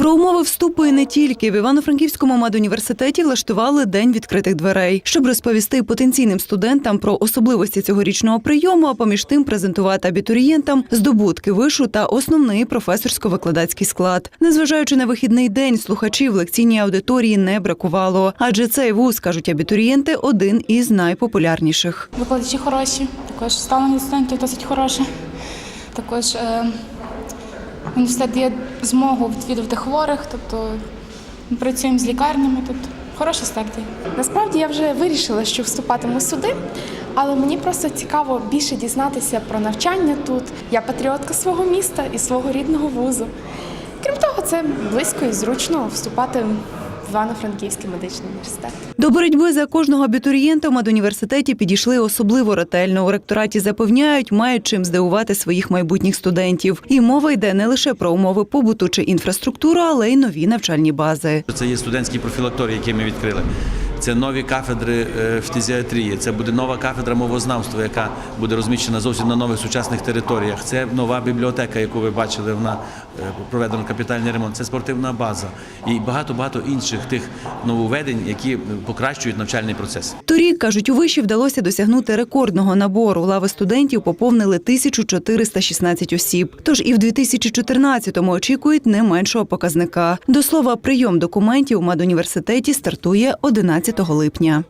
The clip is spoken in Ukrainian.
Про умови вступу і не тільки в Івано-Франківському медуніверситеті влаштували день відкритих дверей, щоб розповісти потенційним студентам про особливості цьогорічного прийому, а поміж тим презентувати абітурієнтам здобутки вишу та основний професорсько-викладацький склад. Незважаючи на вихідний день, слухачів лекційній аудиторії не бракувало, адже цей вуз кажуть абітурієнти один із найпопулярніших. Викладачі хороші, також ставлення студентів досить хороше. Також е, університет дає змогу відвідувати хворих, тобто ми працюємо з лікарнями, тобто хороша стадія. Насправді я вже вирішила, що вступатиму сюди, але мені просто цікаво більше дізнатися про навчання тут. Я патріотка свого міста і свого рідного вузу. Крім того, це близько і зручно вступати Івано-Франківський медичний університет. До боротьби за кожного абітурієнта в медуніверситеті підійшли особливо ретельно. У ректораті запевняють, мають чим здивувати своїх майбутніх студентів. І мова йде не лише про умови побуту чи інфраструктуру, але й нові навчальні бази. Це є студентський профілакторій, який ми відкрили. Це нові кафедри е, фтизіатрії, це буде нова кафедра мовознавства, яка буде розміщена зовсім на нових сучасних територіях. Це нова бібліотека, яку ви бачили, вона е, проведено капітальний ремонт. Це спортивна база і багато багато інших тих нововведень, які покращують навчальний процес. Торік, кажуть, у виші вдалося досягнути рекордного набору. Лави студентів поповнили 1416 осіб. Тож і в 2014-му очікують не меншого показника. До слова, прийом документів у медуніверситеті стартує 11 липня.